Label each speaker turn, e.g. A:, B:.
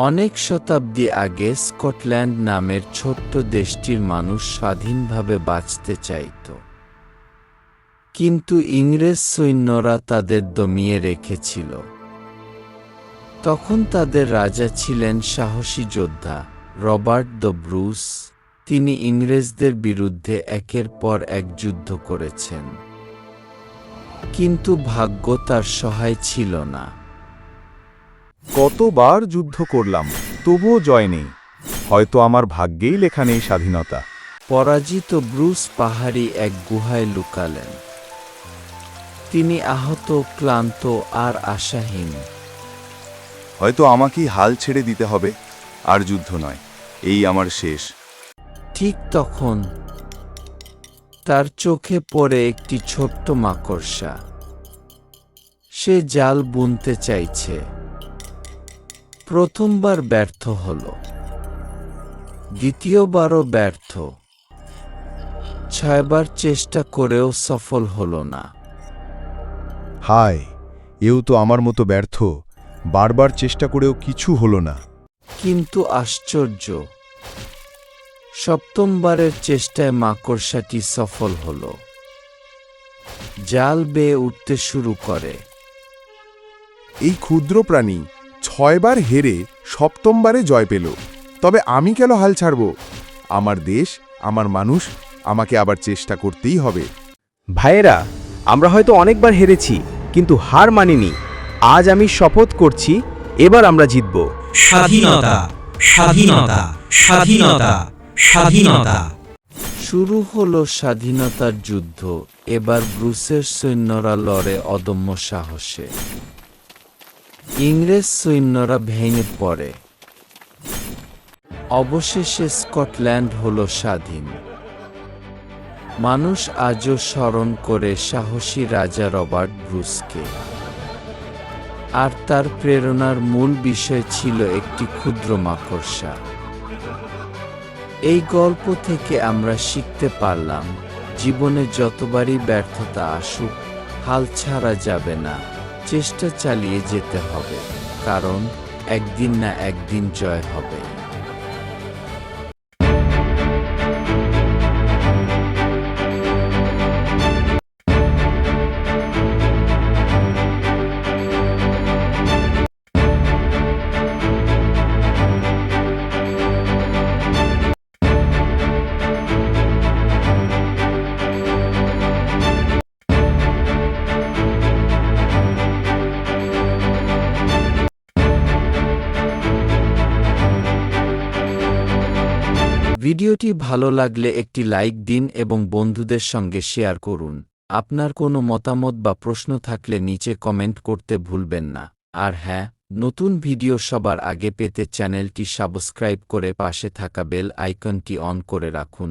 A: অনেক শতাব্দী আগে স্কটল্যান্ড নামের ছোট্ট দেশটির মানুষ স্বাধীনভাবে বাঁচতে চাইত। কিন্তু ইংরেজ সৈন্যরা তাদের দমিয়ে রেখেছিল। তখন তাদের রাজা ছিলেন সাহসী যোদ্ধা রবার্ট দ্য ব্রুস। তিনি ইংরেজদের বিরুদ্ধে একের পর এক যুদ্ধ করেছেন। কিন্তু ভাগ্য তার সহায় ছিল না।
B: কতবার যুদ্ধ করলাম তবুও জয় নেই। হয়তো আমার ভাগ্যেই লেখা নেই স্বাধীনতা।
A: পরাজিত ব্রুস পাহাড়ি এক গুহায় লুকালেন। তিনি আহত ক্লান্ত আর আশাহীন।
B: হয়তো আমাকেই হাল ছেড়ে দিতে হবে আর যুদ্ধ নয় এই আমার শেষ।
A: ঠিক তখন তার চোখে পড়ে একটি ছোট্ট মাকড়সা। সে জাল বুনতে চাইছে। প্রথমবার ব্যর্থ হল। দ্বিতীয়বারও ব্যর্থ। ছয়বার চেষ্টা করেও সফল হল না।
C: হায় এও তো আমার মতো ব্যর্থ। বারবার চেষ্টা করেও কিছু হলো না।
A: কিন্তু আশ্চর্য সপ্তমবারের চেষ্টায় মাকড়সাটি সফল হল। জাল বেয়ে উঠতে শুরু করে।
D: এই ক্ষুদ্র প্রাণী ছয়বার হেরে সপ্তমবারে জয় পেল। তবে আমি কেন হাল ছাড়ব? আমার দেশ আমার মানুষ আমাকে আবার চেষ্টা করতেই হবে।
E: ভাইয়েরা আমরা হয়তো অনেকবার হেরেছি কিন্তু হার মানিনি। আজ আমি শপথ করছি এবার আমরা জিতব।
F: স্বাধীনতা স্বাধীনতা স্বাধীনতা স্বাধীনতা।
A: শুরু হলো স্বাধীনতার যুদ্ধ এবার ব্রুসের সৈন্যরা লড়ে অদম্য সাহসে। ইংরেজ সৈন্যরা ভেঙে পড়ে। অবশেষে স্কটল্যান্ড হল স্বাধীন। মানুষ আজও স্মরণ করে সাহসী রাজা রবার্ট ব্রুসকে। আর তার প্রেরণার মূল বিষয় ছিল একটি ক্ষুদ্র মাকড়সা। এই গল্প থেকে আমরা শিখতে পারলাম, জীবনে যতবারই ব্যর্থতা আসুক, হাল ছাড়া যাবে না। চেষ্টা চালিয়ে যেতে হবে কারণ একদিন না একদিন জয় হবে। ভিডিওটি ভালো লাগলে একটি লাইক দিন এবং বন্ধুদের সঙ্গে শেয়ার করুন। আপনার কোনো মতামত বা প্রশ্ন থাকলে নিচে কমেন্ট করতে ভুলবেন না। আর হ্যাঁ নতুন ভিডিও সবার আগে পেতে চ্যানেলটি সাবস্ক্রাইব করে পাশে থাকা বেল আইকনটি অন করে রাখুন।